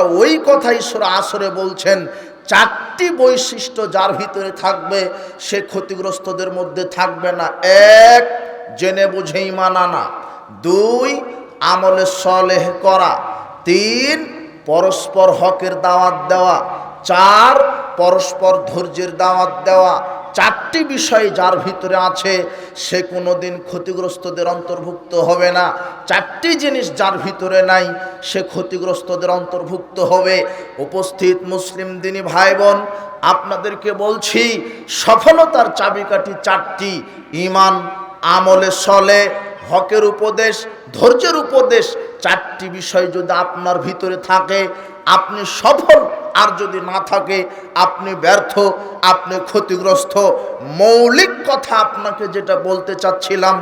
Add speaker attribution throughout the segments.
Speaker 1: ওই কথাই সুরা আসরে বলছেন, চারটি বৈশিষ্ট্য যার ভিতরে থাকবে, সে ক্ষতিগ্রস্তদের মধ্যে থাকবে না। এক, জেনে বুঝেই মানানা দুই, আমলে সলেহ করা। তিন, পরস্পর হকের দাওয়াত দেওয়া। চার, পরস্পর ধৈর্যের দাওয়াত দেওয়া। চারটি বিষয় যার ভিতরে আছে, সে কোনো দিন ক্ষতিগ্রস্তদের অন্তর্ভুক্ত হবে না। চারটি জিনিস যার ভিতরে নাই, সে ক্ষতিগ্রস্তদের অন্তর্ভুক্ত হবে। উপস্থিত মুসলিম দিনী ভাই বোন আপনাদেরকে বলছি, সফলতার চাবিকাঠি চারটি ইমান আমলে সলে হকের উপদেশ, ধৈর্যের উপদেশ চারটি বিষয় যদি আপনার ভিতরে থাকে, আপনি সফল। আর যদি না থাকে, আপনি ব্যর্থ, আপনি ক্ষতিগ্রস্ত। মৌলিক কথা আপনাকে যেটা বলতে চাচ্ছিলাম,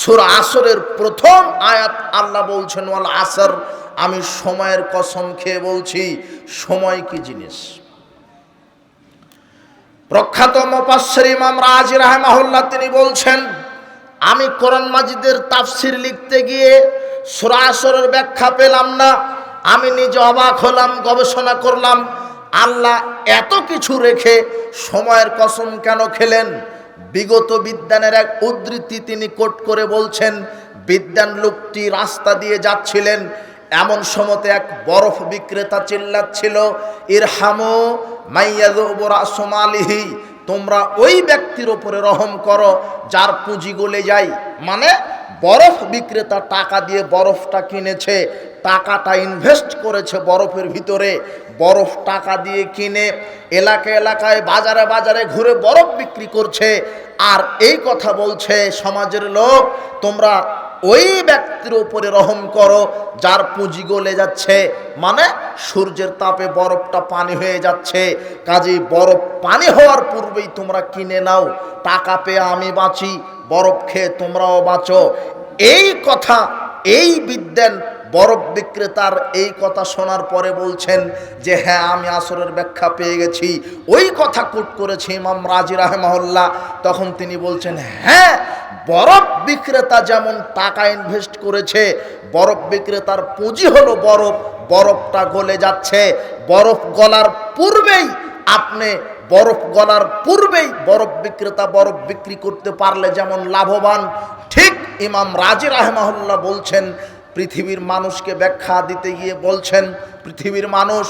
Speaker 1: সুর আসরের প্রথম আয়াত আল্লাহ বলছেন, ওয়াল আসর আমি সময়ের কসম খেয়ে বলছি, সময় কি জিনিস? প্রখ্যাত মোপাশ্বর ইমাম রাজি রাহেমাহুল্লাহ তিনি বলছেন, আমি কোরআন মাজিদের তাফসির লিখতে গিয়ে সুরাসরের ব্যাখ্যা পেলাম না। আমি নিজে অবাক হলাম, গবেষণা করলাম, আল্লাহ এত কিছু রেখে সময়ের কসম কেন খেলেন? বিগত বিজ্ঞানের এক উদ্ধৃতি তিনি কোট করে বলছেন, বিজ্ঞান লোকটি রাস্তা দিয়ে যাচ্ছিলেন, এমন সময়তে এক বরফ বিক্রেতা চিল্লাচ্ছিল, ইরহামো মাইয়াজুবরা সোমালিহি তোমরা ওই ব্যক্তির ওপরে রহম করো, যার পুঁজি গলে যায়। মানে বরফ বিক্রেতা টাকা দিয়ে বরফটা কিনেছে, টাকাটা ইনভেস্ট করেছে বরফের ভিতরে। বরফ টাকা দিয়ে কিনে এলাকা এলাকায়, বাজারে বাজারে ঘুরে বরফ বিক্রি করছে। আর এই কথা বলছে সমাজের লোক, তোমরা ওই ব্যক্তির উপরে রহম করো, যার পুঁজি গলে যাচ্ছে। মানে সূর্যের তাপে বরফটা পানি হয়ে যাচ্ছে। কাজে বরফ পানি হওয়ার পূর্বেই তোমরা কিনে নাও। টাকা পেয়ে আমি বাঁচি, বরফ খেয়ে তোমরাও বাঁচো। এই কথা, এই বিদ্যান বরফ বিক্রেতার এই কথা শোনার পরে বলছেন যে হ্যাঁ আমি আসরের ব্যাখ্যা পেয়ে গেছি। ওই কথা কুট করেছে ইমাম রাজি রাহেমাহুল্লাহ। তখন তিনি বলছেন হ্যাঁ বরফ বিক্রেতা যেমন টাকা ইনভেস্ট করেছে, বরফ বিক্রেতার পুঁজি হলো বরফ, বরফটা গলে যাচ্ছে। বরফ গলার পূর্বেই আপনি বরফ গলার পূর্বেই বরফ বিক্রেতা বরফ বিক্রি করতে পারলে যেমন লাভবান। ঠিক ইমাম রাজি রাহমাহুল্লাহ বলছেন পৃথিবীর মানুষকে ব্যাখ্যা দিতে গিয়ে বলছেন, পৃথিবীর মানুষ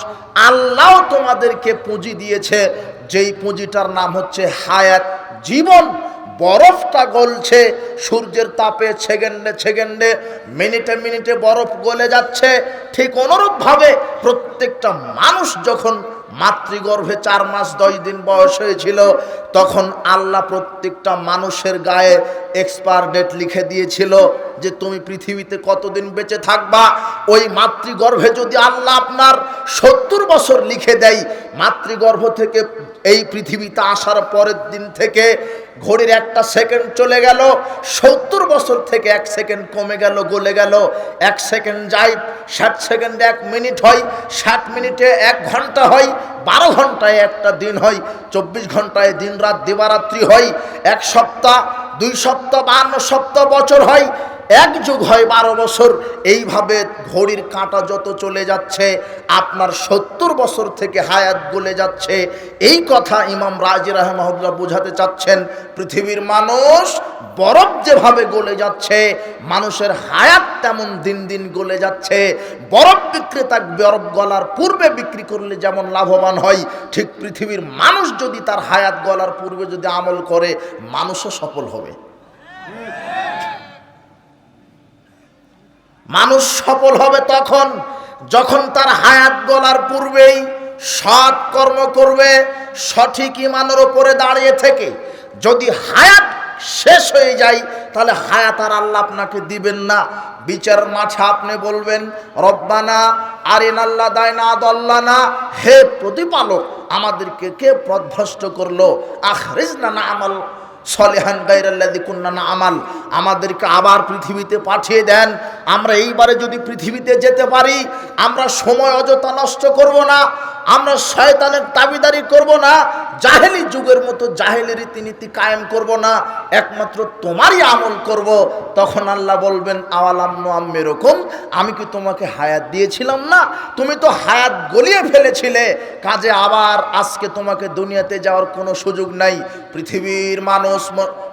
Speaker 1: আল্লাহ তোমাদেরকে পুঁজি দিয়েছে। যেই পুঁজিটার নাম হচ্ছে হায়াত। জীবন বরফটা গলছে, সূর্যের তাপে সেকেন্ডে সেকেন্ডে মিনিটে মিনিটে বরফ গলে যাচ্ছে। ঠিক অনুরূপভাবে প্রত্যেকটা মানুষ যখন মাতৃগর্ভে চার মাস দশ দিন বয়স হয়েছিল তখন আল্লাহ প্রত্যেকটা মানুষের গায়ে এক্সপায়ার ডেট লিখে দিয়েছিল যে তুমি পৃথিবীতে কতদিন বেঁচে থাকবা? ওই মাতৃগর্ভে যদি আল্লাহ আপনার সত্তর বছর লিখে দেয়, মাতৃগর্ভ থেকে এই পৃথিবীতে আসার পরের দিন থেকে ঘড়ির একটা সেকেন্ড চলে গেল, সত্তর বছর থেকে এক সেকেন্ড কমে গেল, গলে গেল, এক সেকেন্ড যায়, ষাট সেকেন্ডে এক মিনিট হয়, ষাট মিনিটে এক ঘণ্টা হয়, বারো ঘন্টায় একটা দিন হয়, চব্বিশ ঘন্টায় দিন রাত দিবারাত্রি হয় এক সপ্তাহ দুই সপ্তাহ বান্ন সপ্তাহ বছর হয় এক যুগ হয় বারো বছর। এইভাবে ঘড়ির কাঁটা যত চলে যাচ্ছে, আপনার সত্তর বছর থেকে হায়াত গলে যাচ্ছে। এই কথা ইমাম রাজি রাহমাহুল্লাহ বোঝাতে চাচ্ছেন, পৃথিবীর মানুষ বরফ যেভাবে গলে যাচ্ছে, মানুষের হায়াত তেমন দিন দিন গলে যাচ্ছে। বরফ বিক্রেতা বরফ গলার পূর্বে বিক্রি করলে যেমন লাভবান হয়, ঠিক পৃথিবীর মানুষ যদি তার হায়াত গলার পূর্বে যদি আমল করে, মানুষও সফল হবে। মানুষ সফল হবে তখন, যখন তার হায়াত গলার পূর্বেই সৎ কর্ম করবে, সঠিক ইমানের ওপরে দাঁড়িয়ে থেকে। যদি হায়াত শেষ হয়ে যায়, তাহলে হায়াত আর আল্লাহ আপনাকে দিবেন না। বিচার মাঠে আপনি বলবেন, রব্বানা আরিন আল্লাহ দায় না দল্লানা হে প্রতিপালক, আমাদেরকে কে পদভ্রষ্ট করল? আখরিজ না না আমল সলেহান গাইরাল্লাদি কুন্নানা আমাল আমাদেরকে আবার পৃথিবীতে পাঠিয়ে দেন। আমরা এইবারে যদি পৃথিবীতে যেতে পারি, আমরা সময় অযথা নষ্ট করব না। আমরা শয়তানের দাবিদারি করব না, জাহেলি যুগের মতো জাহেলি রীতিনীতি কায়েম করব না, একমাত্র তোমারই আমল করব। তখন আল্লাহ বলবেন, আওয়ালাম এরকম আমি কি তোমাকে হায়াত দিয়েছিলাম না? তুমি তো হায়াত গলিয়ে ফেলেছিলে, কাজে আবার আজকে তোমাকে দুনিয়াতে যাওয়ার কোনো সুযোগ নাই। পৃথিবীর মানুষ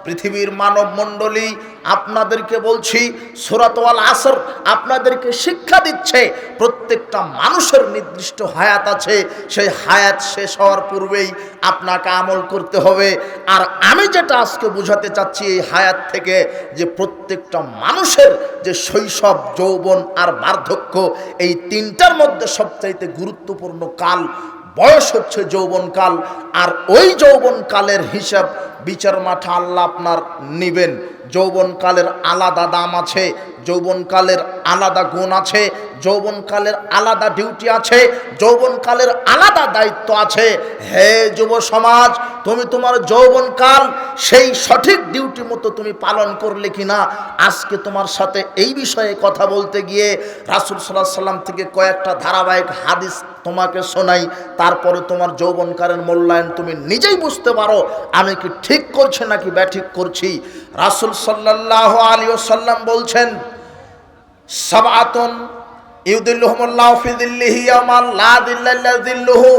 Speaker 1: পৃথিবীর মানব মণ্ডলী আপনাদেরকে বলছি সুরাতওয়াল আসর আপনাদেরকে শিক্ষা দিচ্ছে, প্রত্যেকটা মানুষের নির্দিষ্ট হায়াত আছে সেই হায়াত শেষ হওয়ার পূর্বেই আপনাকে আমল করতে হবে। আর আমি যেটা আজকে বোঝাতে চাচ্ছি এই হায়াত থেকে যে প্রত্যেকটা মানুষের যে শৈশব, যৌবন আর বার্ধক্য, এই তিনটার মধ্যে সবচাইতে গুরুত্বপূর্ণ কাল বয়স হচ্ছে যৌবনকাল, আর ওই যৌবনকালের হিসাব বিচার মাঠে আল্লাহ আপনার নিবেন। যৌবনকালের আলাদা দাম আছে, যৌবনকালের আলাদা গুণ আছে, যৌবনকালের আলাদা ডিউটি আছে, যৌবনকালের আলাদা দায়িত্ব আছে। হে যুব সমাজ, তুমি তোমার যৌবনকাল সেই সঠিক ডিউটি মতো তুমি পালন করলে কিনা? আজকে তোমার সাথে এই বিষয়ে কথা বলতে গিয়ে রাসুল সাল্লাহ সাল্লাম থেকে কয়েকটা ধারাবাহিক হাদিস তোমাকে শোনাই, তারপরে তোমার যৌবনকারের মূল্যায়ন তুমি নিজেই বুঝতে পারো, আমি কি ঠিক করছি নাকি ব্যাঠিক করছি? রাসুল সাল্লাহ আলী সাল্লাম বলছেন, সাবাতন ইউদিল্লুহমুল্লাহ ফিদিল্লিহি ইয়ামাল লা দিল্লাল্লা দিল্লুহু।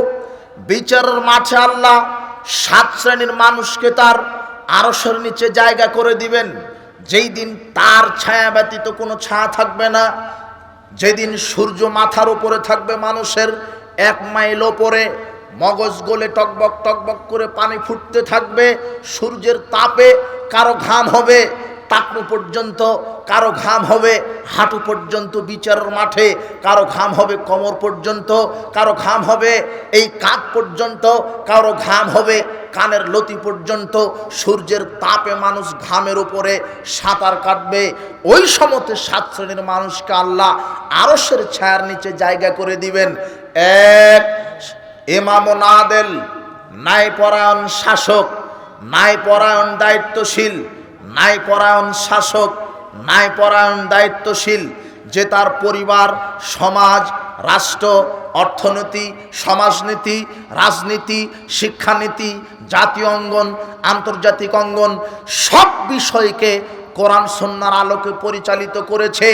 Speaker 1: বিচারের মাঠে আল্লাহ সাত শ্রেণির মানুষকে তার আরশের নিচে জায়গা করে দিবেন। যেই দিন তার ছায়া ব্যতীত কোনো ছায়া থাকবে না যেদিন সূর্য মাথার উপরে থাকবে মানুষের এক মাইল ওপরে মগজ গলে টকবক টকবক করে পানি ফুটতে থাকবে, সূর্যের তাপে কারও ঘাম হবে টাকনু পর্যন্ত, কারও ঘাম হবে হাঁটু পর্যন্ত বিচারের মাঠে, কারও ঘাম হবে কোমর পর্যন্ত, কারও ঘাম হবে এই কাঁধ পর্যন্ত, কারও ঘাম হবে কানের লতি পর্যন্ত, সূর্যের তাপে মানুষ ঘামের উপরে সাঁতার কাটবে। ওই সমতে সাত শ্রেণির মানুষকে আল্লাহ আরসের ছায়ার নিচে জায়গা করে দিবেন। এক এমামন আদেল ন্যায়পরায়ণ শাসক, ন্যায়পরায়ণ দায়িত্বশীল ন্যায়পরায়ণ শাসক, ন্যায়পরায়ণ দায়িত্বশীল, যে তার পরিবার, সমাজ, রাষ্ট্র, অর্থনীতি, সমাজনীতি, রাজনীতি, শিক্ষানীতি, জাতীয় অঙ্গন, আন্তর্জাতিক অঙ্গন, সব বিষয়কে কোরআন সন্ন্যার আলোকে পরিচালিত করেছে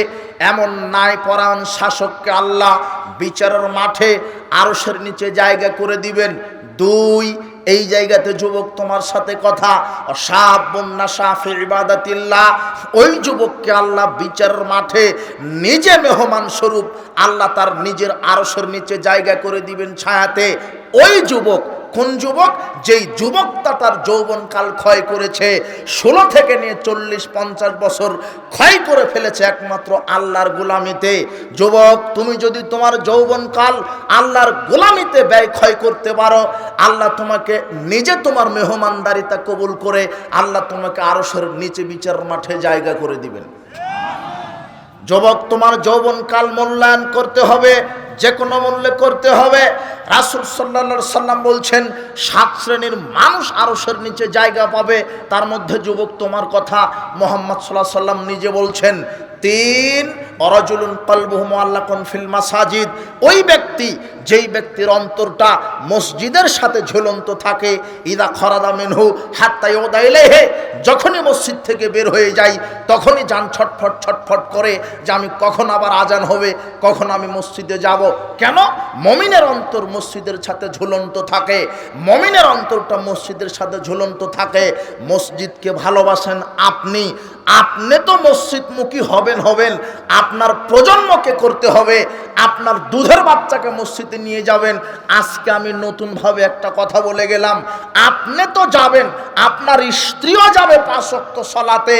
Speaker 1: এমন ন্যায়পরায়ণ শাসককে আল্লাহ বিচারের মাঠে আরশের নিচে জায়গা করে দিবেন। দুই এই জায়গাতে যুবক তোমার সাথে কথা। বন্যা ওই যুবককে আল্লাহ বিচারের মাঠে নিজে মেহমান স্বরূপ আল্লাহ তার নিজের আরসের নিচে জায়গা করে দিবেন ছায়াতে। ওই যুবক কোন যুবক? যেই যুবকটা তার যৌবনকাল ক্ষয় করেছে, ষোলো থেকে নিয়ে চল্লিশ, পঞ্চাশ বছর ক্ষয় করে ফেলেছে একমাত্র আল্লাহর গোলামিতে। যুবক, তুমি যদি তোমার যৌবনকাল আল্লাহর গোলামিতে ব্যয় ক্ষয় করতে পারো, আল্লাহ তোমাকে নিজে তোমার মেহমানদারিতা কবুল করে, আল্লাহ তোমাকে আরশের নিচে বিচার মাঠে জায়গা করে দিবেন। যুবক তোমার যৌবনকাল মূল্যায়ন করতে হবে যে কোনো মূল্যে করতে হবে। রাসুল সাল্লা সাল্লাম বলছেন, সাত শ্রেণির মানুষ আরসের নিচে জায়গা পাবে, তার মধ্যে যুবক তোমার কথা মোহাম্মদ সাল্লাহ সাল্লাম নিজে বলছেন। তিন অরজুলুন কলবুহম আল্লাহ ফিল মাসাজিদ। ওই ব্যক্তি, যেই ব্যক্তির অন্তরটা মসজিদের সাথে ঝুলন্ত থাকে, ইদা খরাদা মিনহু ওদাইলে হে যখনই মসজিদ থেকে বের হয়ে যাই, তখনই যান ছটফট ছটফট করে যে আমি কখন আবার আজান হবে, কখন আমি মসজিদে যাব। কেন? মমিনের অন্তর মসজিদের সাথে ঝুলন্ত থাকে, মমিনের অন্তরটা মসজিদের সাথে ঝুলন্ত থাকে। মসজিদকে ভালোবাসেন আপনি। আপনি তো মসজিদমুখী হবেন হবেন আপনার প্রজন্মকে করতে হবে, আপনার দুধের বাচ্চাকে মসজিদে নিয়ে যাবেন। আজকে আমি নতুনভাবে একটা কথা বলে গেলাম। আপনি তো যাবেন আপনার স্ত্রীও যাবে পাঁচক্ত সলাতে।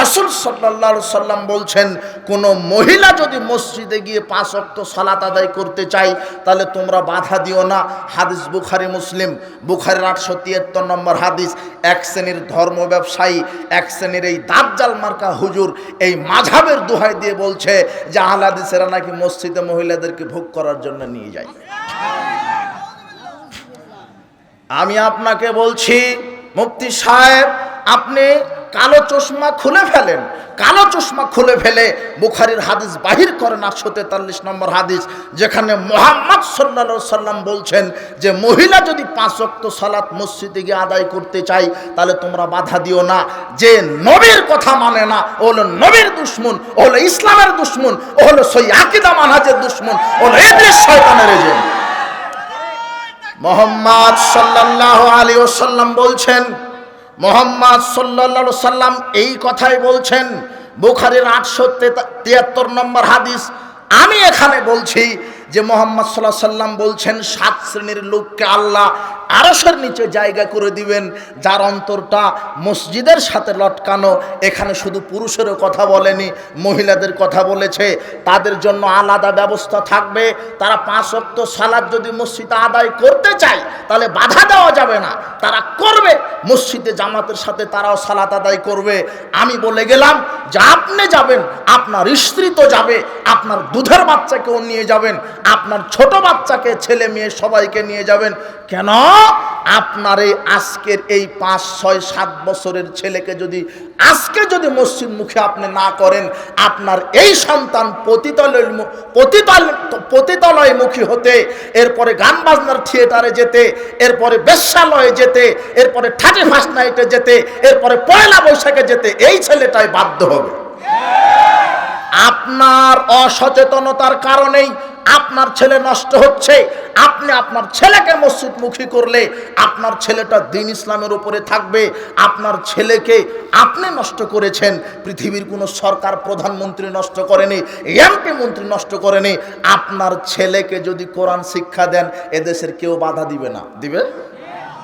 Speaker 1: রাসুল সাল্লা সাল্লাম বলছেন, কোনো মহিলা যদি মসজিদে গিয়ে পাঁচক্ত সলাত আদায় করতে চাই তাহলে তোমরা বাধা দিও না। হাদিস বুখারি, মুসলিম। বুখারির আটশো তিয়াত্তর নম্বর হাদিস, এক শ্রেণির ধর্ম ব্যবসায়ী, এক শ্রেণির এই দাজ্জাল মার্কা হুজুর এই মাঝাবের দোহাই দিয়ে বলছে যে আহলাদিসেরা নাকি মসজিদে মহিলাদেরকে ভোগ করার জন্য নিয়ে যায়। আমি আপনাকে বলছি মুফতি সাহেব, আপনি কালো চশমা খুলে ফেলেন। কালো চশমা খুলে ফেলে বুখারির হাদিস বাহির করেন আটশো তেতাল্লিশ নম্বর হাদিস, যেখানে মোহাম্মদ সাল্লা সাল্লাম বলছেন যে, মহিলা যদি পাঁচ অক্ত সালাত মসজিদে গিয়ে আদায় করতে চাই তাহলে তোমরা বাধা দিও না। যে নবীর কথা মানে না, ও হলো নবীর দুশ্মন, ও হলো ইসলামের দুশ্মন, ও হলো সই আকিদা মানহাজের দুশ্মন, ও হলো ইদ্রিস শয়তানের এজেন্ট। মোহাম্মদ সাল্লাহ আলী ওসাল্লাম বলছেন, মোহাম্মদ সাল্লা সাল্লাম এই কথাই বলছেন, বুখারের আটশো তিয়াত্তর নম্বর হাদিস। আমি এখানে বলছি যে মোহাম্মদ সাল্লাহ সাল্লাম বলছেন, সাত শ্রেণির লোককে আল্লাহ আরসের নিচে জায়গা করে দিবেন, যার অন্তরটা মসজিদের সাথে লটকানো, এখানে শুধু পুরুষেরও কথা বলেনি, মহিলাদের কথা বলেছে, তাদের জন্য আলাদা ব্যবস্থা থাকবে, তারা পাঁচ অক্ত সালাদ যদি মসজিদে আদায় করতে চায়, তাহলে বাধা দেওয়া যাবে না, তারা করবে, মসজিদে জামাতের সাথে তারাও সালাত আদায় করবে। আমি বলে গেলাম যে আপনি যাবেন, আপনার স্ত্রী তো যাবে, আপনার দুধের বাচ্চাকেও নিয়ে যাবেন, আপনার ছোট বাচ্চাকে, ছেলে মেয়ে সবাইকে নিয়ে যাবেন। কেন? আপনার এই আজকের এই পাঁচ, ছয়, সাত বছরের ছেলেকে যদি আজকে যদি মসজিদ মুখে আপনি না করেন, আপনার এই সন্তান পতিতলয় পতিতল পতিতলয়মুখী হতে, এরপরে গান বাজনার থিয়েটারে যেতে, এরপরে বেশ্যালয়ে যেতে, এরপরে থার্টি ফার্স্ট নাইটে যেতে, এরপরে পয়লা বৈশাখে যেতে, এই ছেলেটাই বাধ্য হবে। আপনার অসচেতনতার কারণেই আপনার ছেলে নষ্ট হচ্ছে, আপনি আপনার ছেলেকে মসজিদমুখী করলে আপনার ছেলেটা দিন ইসলামের উপরে থাকবে, আপনার ছেলেকে আপনি নষ্ট করেছেন, পৃথিবীর কোনো সরকার প্রধানমন্ত্রী নষ্ট করেনি, এমপি মন্ত্রী নষ্ট করেনি, আপনার ছেলেকে যদি কোরআন শিক্ষা দেন, এদেশের কেউ বাধা দিবে না। দিবে?